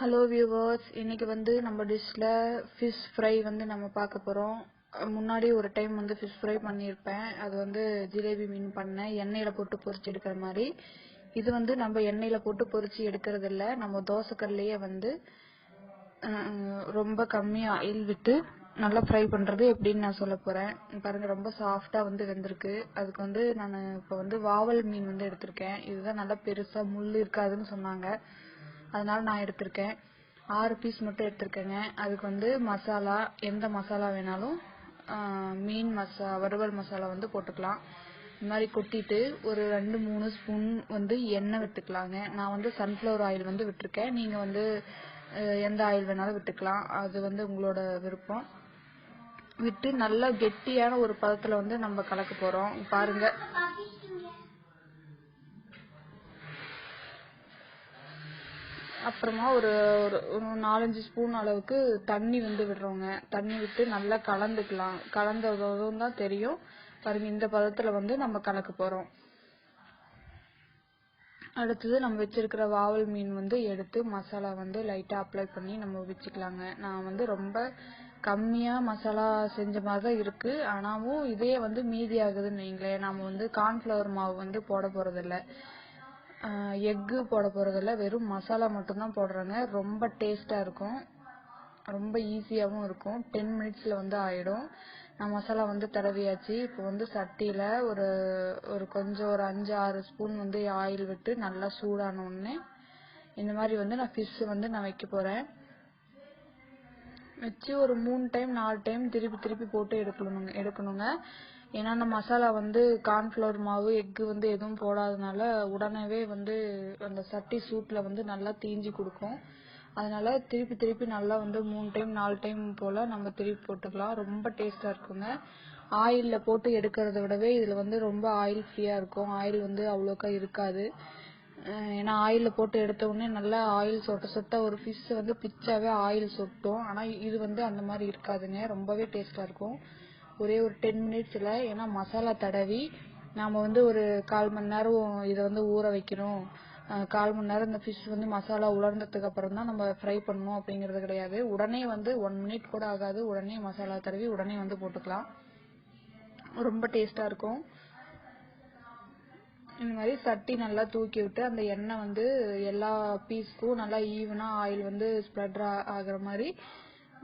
Hello viewers இன்னைக்கு வந்து நம்ம டிஷ்ல ஃபிஷ் ஃப்ரை வந்து நம்ம பார்க்க போறோம். முன்னாடி ஒரு டைம் வந்து ஃபிஷ் ஃப்ரை பண்ணியிருப்பேன். அது வந்து ஜிலேபி மீன் பண்ணேன் எண்ணெயில போட்டு பொரிச்சு எடுக்கிற மாதிரி. இது வந்து நம்ம எண்ணெயில போட்டு பொரிச்சு எடுக்கிறது இல்ல நம்ம தோசைக்கல்லையே வந்து ரொம்ப கம்மியாக ஆயில் விட்டு நல்லா ஃப்ரை பண்ணுறது எப்படின்னு நான் சொல்ல போகிறேன் பாருங்க ரொம்ப சாஃப்டாக வந்து வெந்திருக்கு. அதுக்கு வந்து நான் இப்போ வந்து வாவல் மீன் வந்து எடுத்திருக்கேன். இதுதான் நல்லா பெருசாக முள் இருக்காதுன்னு சொன்னாங்க. அதனால நான் எடுத்திருக்கேன். ஆறு பீஸ் மட்டும் எடுத்திருக்கேங்க. அதுக்கு வந்து மசாலா எந்த மசாலா வேணாலும் மீன் மசா வறுவல் மசாலா வந்து போட்டுக்கலாம். இந்த மாதிரி கொட்டிட்டு ஒரு ரெண்டு மூணு ஸ்பூன் வந்து எண்ணெய் விட்டுக்கலாங்க. நான் வந்து சன்ஃப்ளவர் ஆயில் வந்து விட்டுருக்கேன். நீங்கள் வந்து எந்த ஆயில் வேணாலும் விட்டுக்கலாம். அது வந்து உங்களோட விருப்பம். விட்டு நல்லா கெட்டியான ஒரு பதத்தில் வந்து நம்ம கலக்க போகிறோம் பாருங்கள் அப்புறமா ஒரு ஒரு நாலஞ்சு ஸ்பூன் அளவுக்கு தண்ணி வந்து விடுறோங்க. தண்ணி விட்டு நல்லா கலந்துக்கலாம். கலந்ததும் தான் தெரியும். பாருங்க இந்த பதத்துல வந்து நம்ம கலக்க போறோம். அடுத்தது நம்ம வச்சிருக்கிற வாவல் மீன் வந்து எடுத்து மசாலா வந்து லைட்டா அப்ளை பண்ணி நம்ம வச்சுக்கலாங்க. நான் வந்து ரொம்ப கம்மியா மசாலா செஞ்ச மாதிரி தான் இருக்கு. ஆனாவும் இதே வந்து மீதி ஆகுதுன்னு வைங்களேன். நம்ம வந்து கார்ன்ஃபிளவர் மாவு வந்து போட போறது எக்கு போட போகிறதில்ல வெறும் மசாலா மட்டும்தான் போடுறேங்க. ரொம்ப டேஸ்டா இருக்கும். ரொம்ப ஈஸியாகவும் இருக்கும். டென் மினிட்ஸில் வந்து ஆயிடும். நான் மசாலா வந்து தடவியாச்சு. இப்போ வந்து சட்டியில் ஒரு ஒரு கொஞ்சம் ஒரு அஞ்சு ஆறு ஸ்பூன் வந்து ஆயில் விட்டு நல்லா சூடான உடனே இந்த மாதிரி வந்து நான் ஃபிஷ் வந்து நான் வைக்க போகிறேன் வச்சு ஒரு மூணு டைம் நாலு டைம் திருப்பி திருப்பி போட்டு எடுக்கணுங்க எடுக்கணுங்க. ஏன்னா அந்த மசாலா வந்து கார்ன்ஃபிளவர் மாவு எக்கு வந்து எதுவும் போடாதனால உடனே வந்து அந்த சட்டி சூட்டில் வந்து நல்லா தீஞ்சு கொடுக்கும். அதனால திருப்பி திருப்பி நல்லா வந்து மூணு டைம் நாலு டைம் போல நம்ம திருப்பி போட்டுக்கலாம். ரொம்ப டேஸ்டா இருக்குங்க. ஆயில்ல போட்டு எடுக்கிறத விடவே இதுல வந்து ரொம்ப ஆயில் ஃப்ரீயா இருக்கும். ஆயில் வந்து அவ்வளோக்கா இருக்காது. ஏன்னா ஆயிலில் போட்டு எடுத்த உடனே நல்லா ஆயில் சொட்ட சொட்ட ஒரு ஃபிஷ் வந்து பிச்சாவே ஆயில் சொட்டும். ஆனா இது வந்து அந்த மாதிரி இருக்காதுங்க. ரொம்பவே டேஸ்டா இருக்கும். ஒரே ஒரு டென் மினிட்ஸ்ல ஏன்னா மசாலா தடவி நாம வந்து ஒரு கால் மணி நேரம் இதை வந்து ஊற வைக்கணும். கால் மணி நேரம் இந்த ஃபிஷ் வந்து மசாலா உலர்ந்ததுக்கு அப்புறம் தான் நம்ம ஃப்ரை பண்ணணும் அப்படிங்கறது கிடையாது. உடனே வந்து ஒன் மினிட் கூட ஆகாது. உடனே மசாலா தடவி உடனே வந்து போட்டுக்கலாம். ரொம்ப டேஸ்டா இருக்கும். இந்த மாதிரி சட்டி நல்லா தூக்கி விட்டு அந்த எண்ணெய் வந்து எல்லா பீஸ்க்கும் நல்லா ஈவனா ஆயில் வந்து ஸ்ப்ரெட் ஆகிற மாதிரி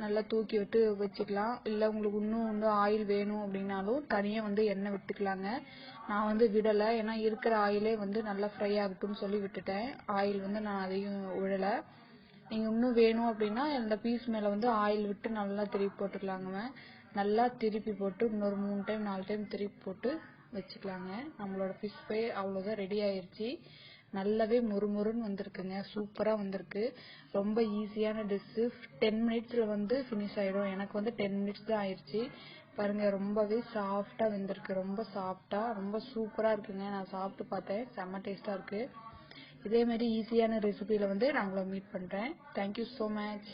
நல்லா தூக்கி விட்டு வச்சுக்கலாம். இல்லை உங்களுக்கு இன்னும் வந்து ஆயில் வேணும் அப்படின்னாலும் தனியாக வந்து எண்ணெய் விட்டுக்கலாங்க. நான் வந்து விடலை. ஏன்னா இருக்கிற ஆயிலே வந்து நல்லா ஃப்ரை ஆகட்டும்னு சொல்லி விட்டுட்டேன். ஆயில் வந்து நான் அதையும் விழலை நீங்கள் இன்னும் வேணும் அப்படின்னா இந்த பீஸ் மேலே வந்து ஆயில் விட்டு நல்லா திருப்பி போட்டுக்கலாங்க நல்லா திருப்பி போட்டு இன்னொரு மூணு டைம் நாலு டைம் திருப்பி போட்டு வச்சுக்கலாங்க. நம்மளோட ஃபிஷ் ஃப்ரை அவ்வளோதான் ரெடி ஆயிடுச்சு நல்லாவே முறுமுறுன்னு வந்திருக்குங்க. சூப்பரா வந்திருக்கு. ரொம்ப ஈஸியான டிஷ்ஷு டென் மினிட்ஸ்ல வந்து ஃபினிஷ் ஆயிடும். எனக்கு வந்து டென் மினிட்ஸ் தான் ஆயிடுச்சு. பாருங்க ரொம்பவே சாஃப்டா வெந்திருக்கு. ரொம்ப சாஃப்டா ரொம்ப சூப்பரா இருக்குங்க. நான் சாப்பிட்டு பார்த்தேன். செம்ம டேஸ்டா இருக்கு. இதே மாதிரி ஈஸியான ரெசிபியில வந்து நான் உங்களை மீட் பண்றேன். Thank you so much